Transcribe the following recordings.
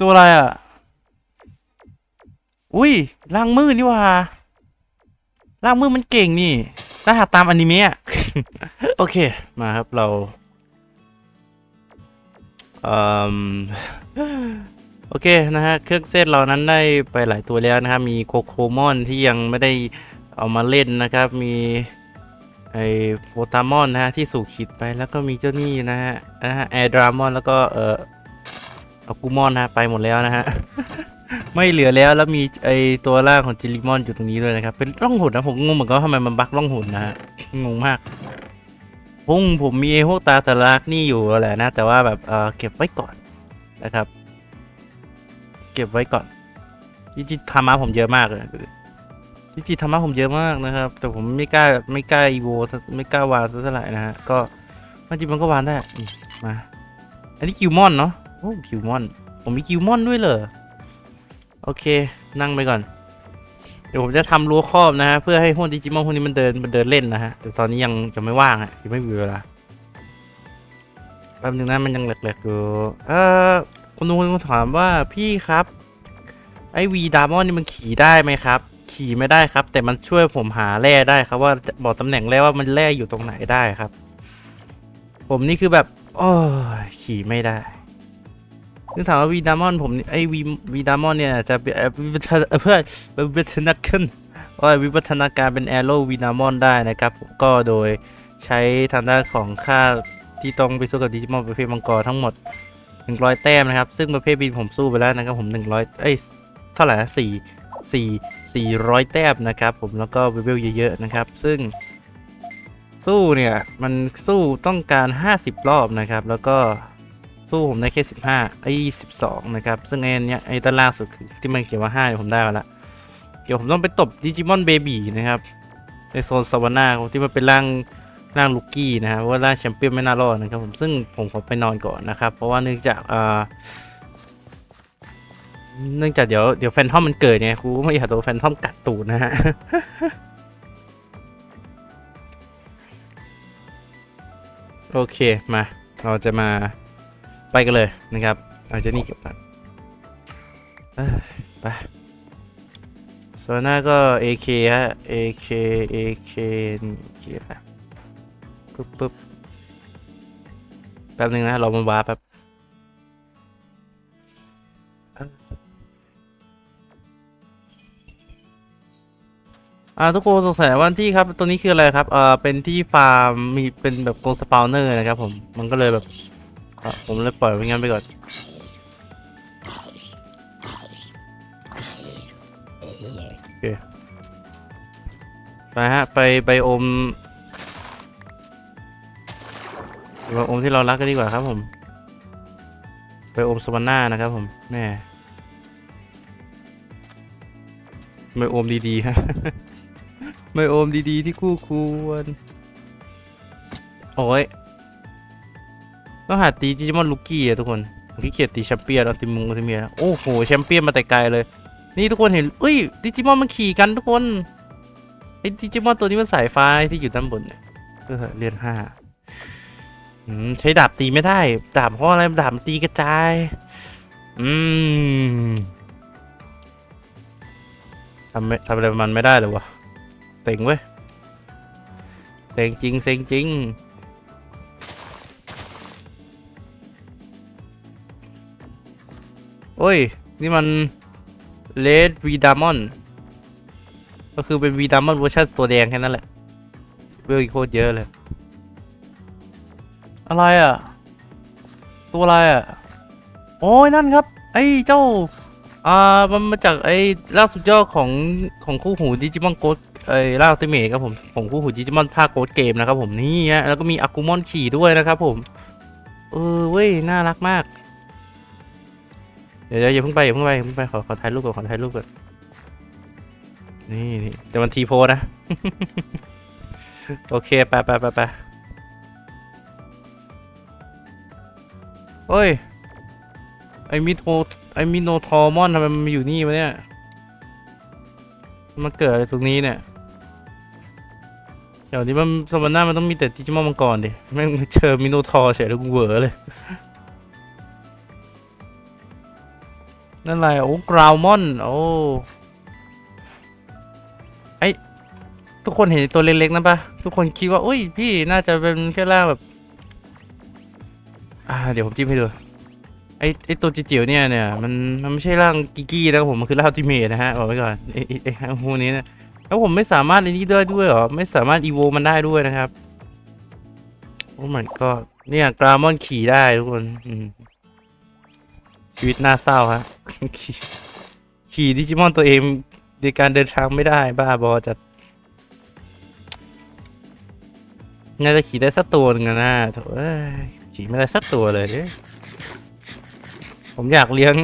ตัวอะไรอะ อุ้ยล่างมืดนี่ว่าล่างมืดมันเก่งนี่ถ้าหากตามอนิเมะโอเค มาครับเราเอ่มโอเคนะฮะ เครื่องเซตเรานั้นได้ไปหลายตัวแล้วนะครับ มีโคโคมอนที่ยังไม่ได้เอามาเล่นนะครับ มีไอโฟตามอนนะฮะที่สู่ขีดไปแล้วก็มีเจ้านี่นะฮะนะฮะแอร์ดรามอนแล้วก็เออ อากูมอนนะฮะไปหมดแล้วนะฮะ ไม่เหลือแล้วแล้วมีไอตัวล่างของจิลิมอนอยู่ตรงนี้ด้วยนะครับ เป็นร่องหุ่นนะผมงงเหมือนกันทำไมมันบักร่องหุ่นนะฮะงงมากพุ่งผมมีไอพวกตาสลักนี่อยู่แหละนะ แต่ว่าแบบเออเก็บไว้ก่อนนะครับ เก็บไว้ก่อนจริงๆธรรมะผมเยอะมากเลยจริงๆธรรมะผมเยอะมากนะครับ แต่ผมไม่กล้าไม่กล้าอีโวไม่กล้าวางสักเท่าไหร่นะฮะก็มันจริงมันก็วางได้มมา อันนี้คิวมอนเนาะ โอ้คิวมอน ผมมีคิวมอนด้วยเหรอ โอเค นั่งไปก่อน เดี๋ยวผมจะทำรั้วครอบนะฮะ เพื่อให้พวกดิจิมอนพวกนี้มันเดินมันเดินเล่นนะฮะ แต่ตอนนี้ยังจะไม่ว่างอะยังไม่มีเวลาแป๊บนึงนะมันยังแหลกๆอยู่ เออคุณลุงคุณถามว่าพี่ครับ ไอวีดามอนนี่มันขี่ได้ไหมครับ ขี่ไม่ได้ครับ แต่มันช่วยผมหาแร่ได้ครับ ว่าบอกตำแหน่งแร่ว่ามันแร่อยู่ตรงไหนได้ครับ ผมนี่คือแบบ โอ้ขี่ไม่ได้ ซึ่งถามว่าวีดามอนผมไอวีวีดามอนเนี่ยจะเป็นเอ่อวิวัฒนเพื่อวิวัฒนาการว่าวิวัฒนาการเป็นแอโรวีดามอนได้นะครับ ก็โดยใช้ทางด้านของค่าที่ต้องไปสู้กับดิจิมอนประเภทมังกรทั้งหมด 100 แต้มนะครับ ซึ่งประเภทบินผมสู้ไปแล้วนะครับผม 100 เอ้ยเท่าไหร่นะสี่สี่สี่ร้อยแต้มนะครับผมแล้วก็เวลเยอะๆนะครับ ซึ่ง สู้เนี่ย มันสู้ต้องการ 50 รอบนะครับ แล้วก็ สู้ผมได้แค่ 15ไอ้12 นะครับ ซึ่งไอ้อันเนี้ยไอ้ด้านล่างสุดคือที่มันเขียนว่า5เนี่ผมได้มาละเดี๋ยวผมต้องไปตบดิจิมอนเบบีนะครับในโซนซาวาน่าที่มันเป็นร่างร่างลูกี้นะครับเพราะว่าร่างแชมเปี้ยนไม่น่ารอดนะครับผมซึ่งผมขอไปนอนก่อนนะครับ เพราะว่าเนื่องจากอ่าเนื่องจากเดี๋ยวเดี๋ยวแฟนทอมมันเกิดไงครูไม่อยากโดนแฟนทอมกัดตูดนะฮะโอเคมาเราจะมา ไปกันเลยนะครับ เอาเจะนี่เก็บก่อนเอ้ยไปโซน่าก็ AK ฮะ AK AK นี่เกียร์ปึ๊บปึ๊บแป๊บนึงนะเรามันว้าร์ปแป๊บอ่าทุกคนสงสัยว่าที่ครับตัวนี้คืออะไรครับ เอ่อเป็นที่ฟาร์มมีเป็นแบบโกสปาวเนอร์นะครับผมมันก็เลยแบบ อะผมเลยปล่อยไว้งั้นไปก่อน โอเค ไปฮะ ไปไปอมไปอมที่เรารักกันดีกว่าครับผมไปอมสวรรค์นะครับผม แม่ไปอมดีๆฮะไม่โอมดีๆที่คู่ควร โอ้ย ต้องหาตีดิจิมอนลูกี้อะทุกคนผมขี้เกียจตีแชมเปี้ยนเอาติมุงเอาติเมียโอ้โหแชมเปี้ยนมาแต่ไกลเลย นี่ทุกคนเห็นเอ้ยดิจิมอนมันขี่กันทุกคนไอ้ดิจิมอนตัวนี้มันสายฟ้าที่อยู่ด้านบนเนี่ยเออเรียนห้าใช้ดาบตีไม่ได้ ดาบเพราะอะไรดาบตีกระจาย อืมทำไม่ทำอะไรมันไม่ได้เลยวะเต็งเว้ยเต็งจริงเซ็งจริง โอ้ย นี่มันเลดวีดามอนก็คือเป็นวีดามอนเวอร์ชันตัวแดงแค่นั้นแหละเวลอีกโคตรเยอะเลย อะไรอะ ตัวอะไรอะ โอ้ยนั่นครับ ไอ้เจ้า อ่า มันมาจากไอ้ล่าสุดยอดของของคู่หูดิจิมอนโกดไอ้ล่าอัลติเมทครับผม ของคู่หูดิจิมอนภาคโกดเกมนะครับผมนี่ฮะแล้วก็มีอากูมอนขี่ด้วยนะครับผม เออเว้ย น่ารักมาก เดี๋ยวเดี๋ยวอย่าเพิ่งไปอย่าเพิ่งไปอย่าเพิ่งไปขอขอถ่ายรูปก่อนขอถ่ายรูปก่อนนี่นี่แต่มันทีโพนะ โอเคไปไปไปไปโอ้ย ไอมิโทไอมิโนทอร์มอนทำไมมันมาอยู่นี่วะเนี่ย มันเกิดอะไรตรงนี้เนี่ยเดี๋ยวนี้มันสวรรค์หน้ามันต้องมีแต่ดิจิมอนมังกรดิแม่งเจอมิโนทอร์เฉยแล้วกูเวอเลย นั่นอะไร โอ้กราวมอน โอ้ไอทุกคนเห็นตัวเล็กๆนั่นปะทุกคนคิดว่า อุ้ย พี่น่าจะเป็นแค่ร่างแบบ อ่า เดี๋ยวผมจิ้มให้ดู ไอไอตัวจิ๋วเนี่ยเนี่ย มัน มันไม่ใช่ร่างกิกี้นะผม มันคือร่างอัลติเมทนะฮะ บอกไว้ก่อน ไอไอ้ไอไอ้พวนี้นะแล้วผมไม่สามารถอันนี้ได้ด้วยเหรอ ไม่สามารถอีโวมันได้ด้วยนะครับ โอ้ my god เนี่ยกรามอนขี่ได้ทุกคน อืม ชีวิตน่าเศร้าฮะขี่ขี่ดิจิมอนตัวเองในการเดินทางไม่ได้บ้าบอจัดน่าจะขี่ได้สักตัวหนึงนะโถเอ้ยขี่ไม่ได้สักตัวเลยเผมอยากเลี้ยง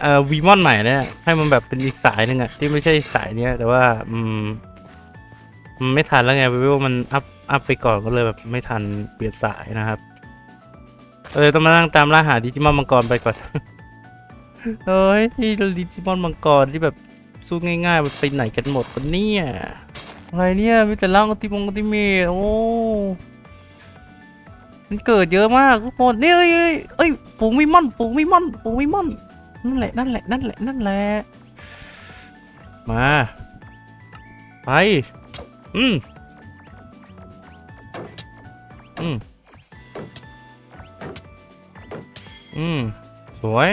เอ่อวีมอนใหม่เนี่ยให้มันแบบเป็นอีกสายหนึ่งอะที่ไม่ใช่สายเนี้ย แต่ว่าอืมมันไม่ทันแล้วไงเวิวมันอัพอัพไปก่อนก็เลยแบบไม่ทันเปลี่ยนสายนะครับ เออต้องมานั่งตามล่าหาดิจิมอนมังกรไปก่อน เฮ้ยที่ดิจิมอนมังกรที่แบบสู้ง่ายๆมันไปไหนกันหมดกันเนี่ยอะไรเนี่ยมีแต่ร่างติมงอัลติเมทโอ้มันเกิดเยอะมากทุกคนเนี่ยเอ้ยเอ้ยเอ้ยฝูงวิมอนฝูงวิมอนฝูงวิมอนนั่นแหละนั่นแหละนั่นแหละนั่นแหละมาไปอืมอืมอืมสวย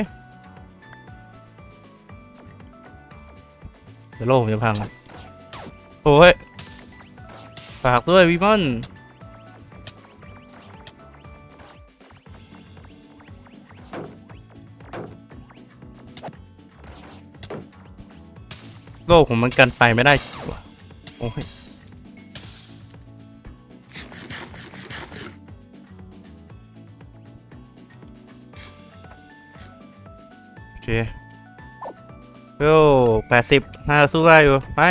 ดี๋ยวโลกผมจะพังโอ้ยฝากด้วยวิมอนโลกผมมันกันไปไม่ได้โอ้ย เวลแปดสิบน่าสู้ได้อยู่ไป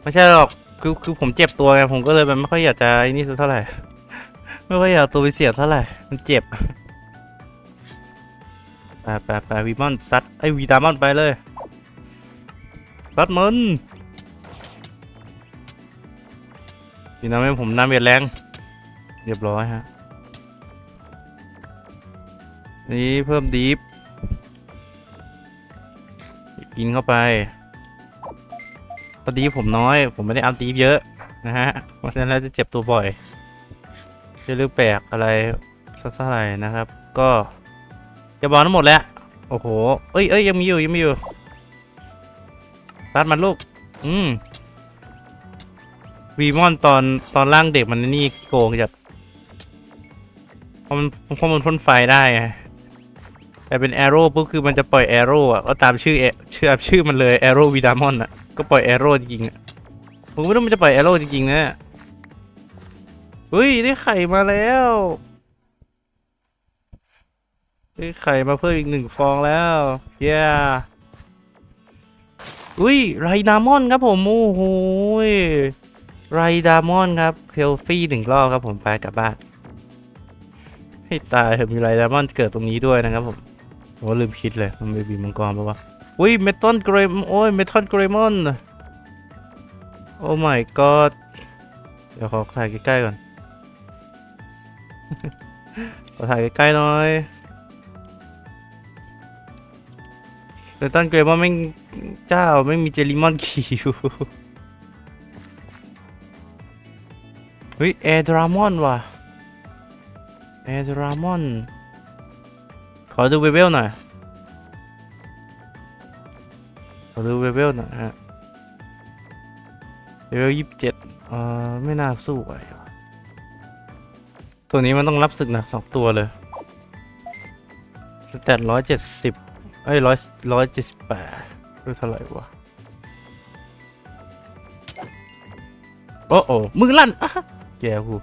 ไม่ใช่หรอกคือคือผมเจ็บตัวไงผมก็เลยแบบไม่ค่อยอยากจะนี่สักเท่าไหร่ ไม่ค่อยอยากตัวไปเสียบเท่าไหร่ มันเจ็บไปไปไปวีมอนซัดไอวีดามอนไปเลยซัดมันดีนะไม่ผมน้ำเบียดแรง เรียบร้อยฮะ นี่เพิ่มดีฟ กินเข้าไปตอดีผมน้อย ผมไม่ได้อัพดีฟเยอะนะฮะ เพราะฉะนั้นแล้วจะเจ็บตัวบ่อยจะเลือแปลกอะไรสักเท่าไหร่นะครับ ก็จะบอกทั้งหมดแล้ว โอ้โห เอ้ยเอ้ยยังมีอยู่ยังมีอยู่รัดมันลูก อืมวีมอนตอนตอนล่างเด็กมันนี่โกงจัดเพราะมันเพราะมันพ่นไฟได้ไง แต่เป็นแอโร่ปุ๊บคือมันจะปล่อยแอโร่อะก็ตามชื่อเอชื่อชื่อมันเลยแอโร่วีดามอนอะก็ปล่อยแอโร่จริงๆอะผมไม่รู้มันจะปล่อยแอโร่จริงๆนะเฮ้ยได้ไข่มาแล้วได้ไข่มาเพิ่มอีกหนึ่งฟองแล้วเย้อุ้ยไรดามอนครับผมโอ้โหไรดามอนครับเคลฟี่หนึ่งรอบครับผมไปกลับบ้านให้ตายเถอะมีไรดามอนเกิดตรงนี้ด้วยนะครับผม โอ้ลืมคิดเลย มันไม่บีมังกรปะวะอุ้ยเมทัลเกรมโอ้ยเมทัลเกรมอนโอ้ my god เดี๋ยวขอถ่ายใกล้ๆก่อน ขอถ่ายใกล้ๆหน่อยเมทัลเกรมอนไม่เจ้าไม่มีเจลิมอนขี่อยู่เฮ้ยแอร์ดรามอนว่ะแอร์ดรามอน อดูเวเวลหน่อย ขอดูเวเวลหน่อยฮะเวเวลยี่สิบเจ็ดเอ่อไม่น่าสู้ไหวตัวนี้มันต้องรับศึกหนักสองตัวเลยสแตทร้อยเจ็ดสิบเอ้ยร้อยร้อยเจ็ดสิบแปดรู้เท่าไหร่วะโอ้โอ้มือลั่นอะแกกู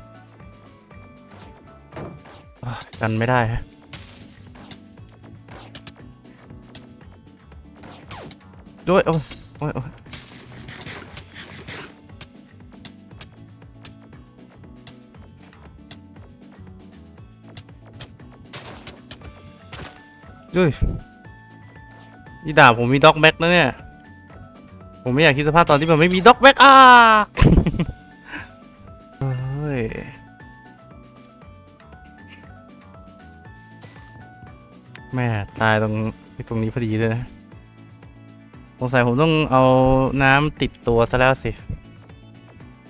กันไม่ได้ฮะ ด้วยโอ้ยโอ้ยโอ้ยด้วยนี่ด่าผมมีด็อกแบ็กแล้วเนี่ย ผมไม่อยากคิดสภาพตอนที่มันไม่มีด็อกแบ็กอะเฮ้ยแม่ตายตรงตรงนี้พอดีเลยนะ สงสัยผมต้องเอาน้ำติดตัวซะแล้วสิ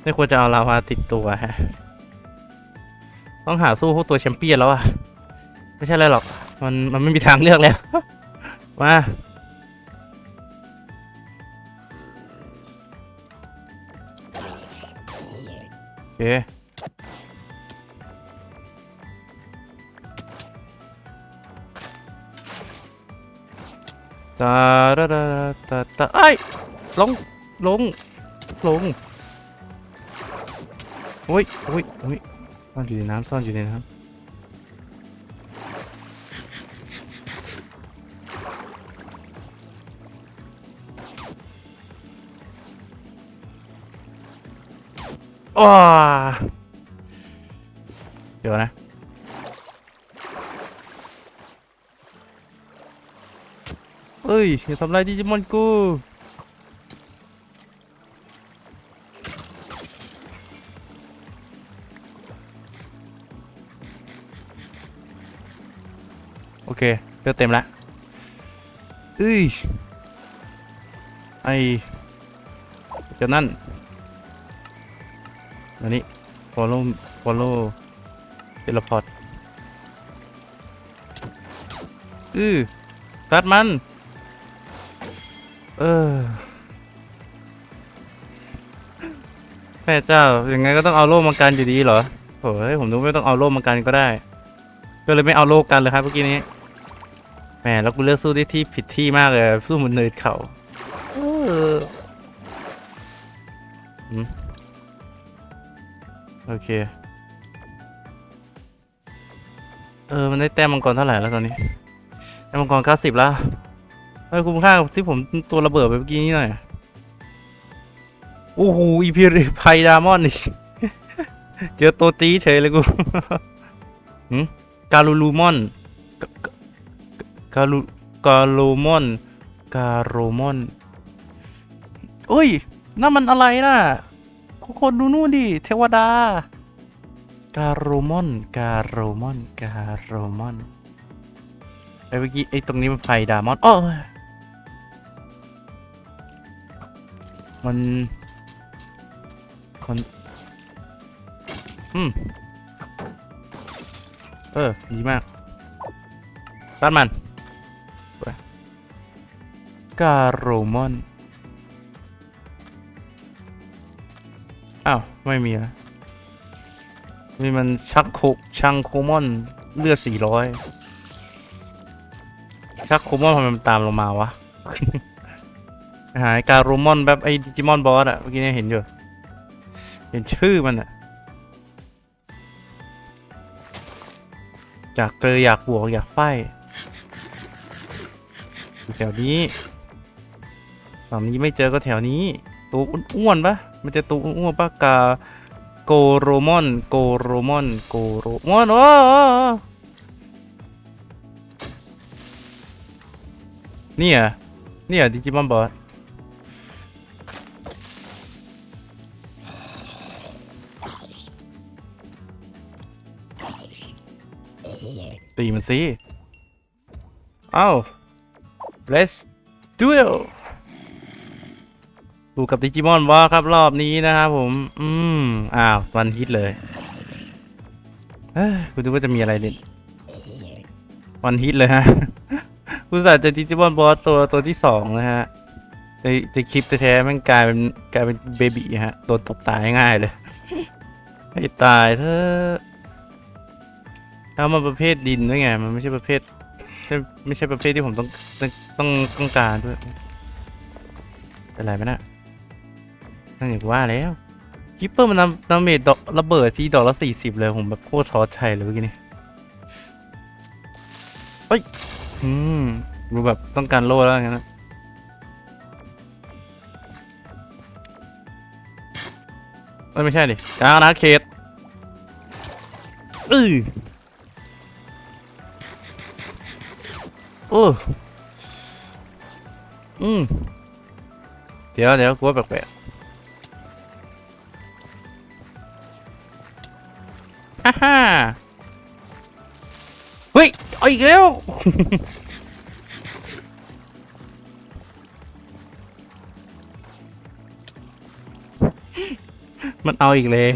ไม่ควรจะเอาลาวาติดตัวฮะ ต้องหาสู้พวกตัวแชมเปี้ยนแล้วอะไม่ใช่อะไรหรอก มันมันไม่มีทางเลือกแล้ว มาโอเค ตาดาดาตาตาไอ้ลง ลง ลงโอ้ยโอ้ยโอ้ยซ่อนอยู่ในน้ำซ่อนอยู่ในน้ำอ้าเดี๋ยวนะ เอ้ยอย่าทำลายดิจิมอนกูโอเคเลือดเต็มละเอ้ยไอเจ้านั่นอันนี้ follow follow teleport อือตัดมัน เออแม่เจ้ายังไงก็ต้องเอาโล่มากันอยู่ดีเหรอโอ้ยผมนึกว่าไม่ต้องเอาโล่มากันก็ได้ ก็เลยไม่เอาโล่กันเลยครับเมื่อกี้นี้แหมแล้วกูเลือกสู้ที่ที่ผิดที่มากเลยสู้มันเนิดเขาเออโอเค เออ มันได้แต้มมังกรเท่าไหร่แล้วตอนนี้ แต้มมังกรเก้าสิบแล้ว เฮ้ยคุ้มค่ากับที่ผมตัวระเบิดไปเมื่อกี้นี้หน่อยโอ้โหอีพีไพดามอนนี่เจอตัวจีเฉยเลยกูหืมกาลูลูมอนกาลูกาโลมอนกาโรมอนเอ้ยนั่นมันอะไรน่ะคนดูนู่นดิ เทวดา กาโรมอน กาโรมอน กาโรมอนไอ้เมื่อกี้ไอ้ตรงนี้มันไฟดามอนอ้อ มันคนอืมเออ ดีมากตัดมันกาโรมอน อ้าว ไม่มีแล้วนี่มันชักโคชังโคมอน เลือดสี่ร้อยชักโคมอนทำไมมันตามลงมาวะ หายการโรมอนแบบไอ้ดิจิมอนบอสอะเมื่อกี้เนี่ยเห็นอยู่ เห็นชื่อมันอะอยากเจออยากบวกอยากไฟแถวนี้ฝั่งนี้ไม่เจอก็แถวนี้ ตัวอ้วนปะมันจะตัวอ้วนปะกาโกโรมอน โกโรมอน โกโรมอนโอ้โอ้โอ้เนี่ยเนี่ยดิจิมอนบอส มันสิเอ้า let's duel ดูกับดิจิมอนบอสครับรอบนี้นะครับผม อืม อ้าววันฮิตเลยเฮ้ยคุณดูว่าจะมีอะไรเล่นวันฮิตเลยฮะคุณสัตว์จะดิจิมอนบอสตัวตัวที่สองนะฮะในในคลิปแท้ๆมันกลายเป็นกลายเป็นเบบีฮะโดนตบตายง่ายเลย ให้ตายเถอะ ถ้ามันประเภทดินด้วยไง มันไม่ใช่ประเภท ไม่ใช่ประเภทที่ผมต้องต้องต้องต้องการด้วย เป็นไรไหมนะนั่นอย่างว่าแล้วคิปเปอร์มันนำนำเมดดอกระเบิดที่ดอกละสี่สิบเลยผมแบบโคตรท้อใจเลยเมื่อกี้นี้เฮ้ย อืมดูแบบต้องการโล่แล้วงั้นนะไม่ใช่ดิกลางอาณาเขตอือ อออืม เดี๋ยวเดี๋ยวกลัวแปลกๆฮ่าฮ่าเฮ้ยอาอีกแล้วมันเอาอีกเลย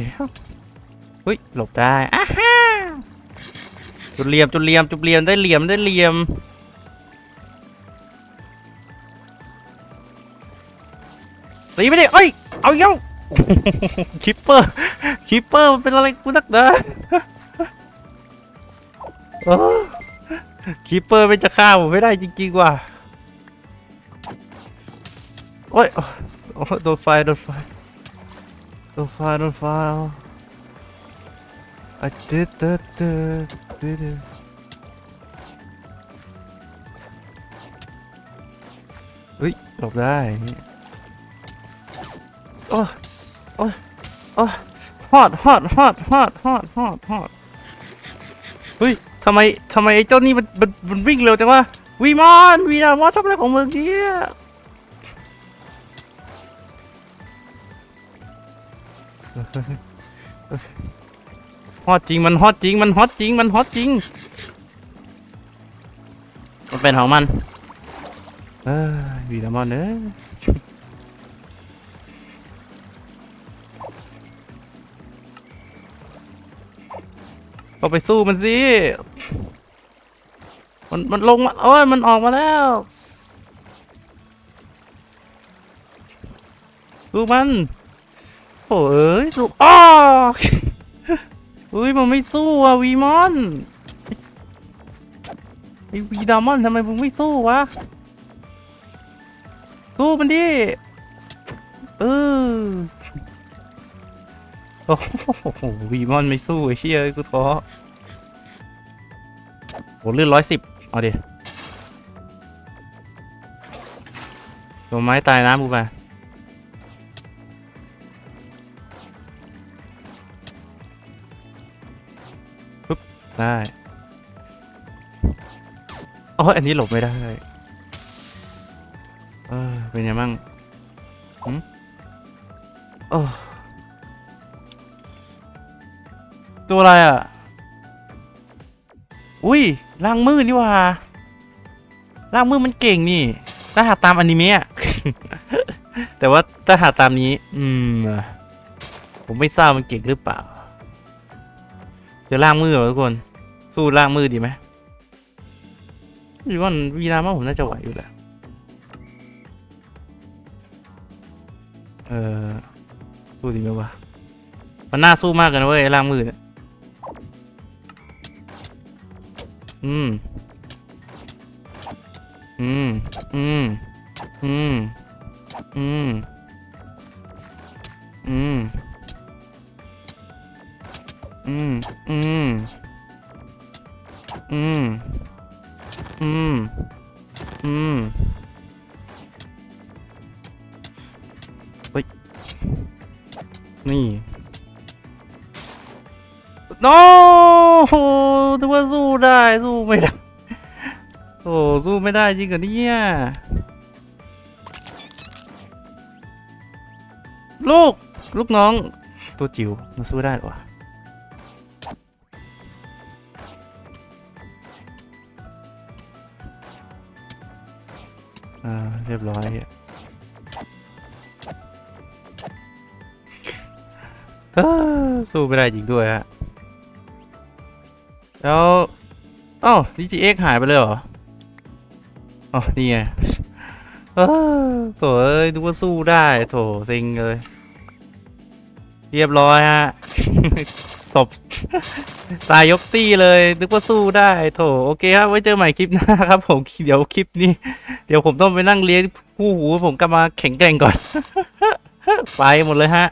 เฮ้ย หลบได้อ่าฮ่าจุดเหลี่ยม จุดเหลี่ยม จุดเหลี่ยม ได้เหลี่ยม ได้เหลี่ยม ตีไม่ได้เอ้ย เอาเย้าคิปเปอร์ คิปเปอร์มันเป็นอะไรกูนักนาโอ้คิปเปอร์ไม่จะฆ่าผมไม่ได้จริงๆว่ะโอ้ยโอ้ยโดนไฟโดนไฟโดนไฟโดนไฟอะเจ๊เจ๊เจ๊เจ๊เจ๊เฮ้ยหลบได้ โอ้ยโอ้ยโอ้ยฮอดฮอดฮอดฮอดฮอดฮอดฮอดเฮ้ยทำไมทำไมไอ้เจ้านี่มันมันมันวิ่งเร็วจังวะวีมอนวีนามอนทำอะไรของมึงเนี่ยฮอตจริงมันฮอตจริงมันฮอตจริงมันฮอตจริง มันเป็นของมัน เออวีนามอนเอ้ ยก็ไปสู้มันสิมันมันลงมาโอ้ยมันออกมาแล้วสู้มันโอ้เอ้ยสู้อ้ออุ้ยมันไม่สู้อะวีมอนไอวีดามอนทำไมมึงไม่สู้วะสู้มันดิเออ อ้โหวีมอนไม่สู้ไอ้เชี่ยไอ้กูท้อโหเลื่อนร้อยสิบเอาดิตัวไม้ตายน้ำกูไปปึ๊บได้โอ้ยอันนี้หลบไม่ได้ เออเป็นยังมั่งหืมโอ้ ตัวอะไรอะ อุ้ยล่างมืดนี่ว่าล่างมืดมันเก่งนี่ถ้าหาตามอนิเมะแต่ว่าถ้าหาตามนี้ อืม ผมไม่ทราบมันเก่งหรือเปล่าเจอล่างมืดเหรอทุกคน สู้ล่างมืดดีไหมหรือว่าวีนามาผมน่าจะไหวอยู่แหละเออสู้ดีไหมวะมันน่าสู้มากกันเว้ยไอ้ล่างมือเนี่ย อืม อืม อืม อืม อืม อืม อืม อืม อืม อืม อืมเฮ้ย นี่ โน้โหนึกว่าสู้ได้ สู้ไม่ได้ โอ้สู้ไม่ได้จริงเหรอเนี่ยลูก ลูกน้อง ตัวจิ๋วมันสู้ได้หรออ่า เรียบร้อยเอ้อสู้ไม่ได้จริงด้วยฮะ แล้วอ้าว DGX หายไปเลยเหรอ อ๋อ นี่ไงเออโถเอ้ยนึกว่าสู้ได้โถเซ็งเลย เรียบร้อยฮะตบตายยกตี้เลยนึกว่าสู้ได้โถโอเคครับไว้เจอใหม่คลิปหน้าครับ ผมเดี๋ยวคลิปนี้ เดี๋ยวผมต้องไปนั่งเลี้ยงผู้หูผมกลับมาแข็งแกร่งก่อน ไปหมดเลยฮะ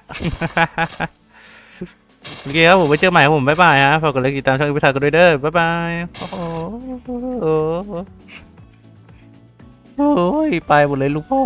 โอเคครับผมไว้เจอใหม่ครับผมบ๊ายบายฮะฝากกดไลค์ติดตามช่องพิธากันด้วยเด้อบ๊ายบายโอ้โหโอ้ยไปหมดเลยลูกพ่อ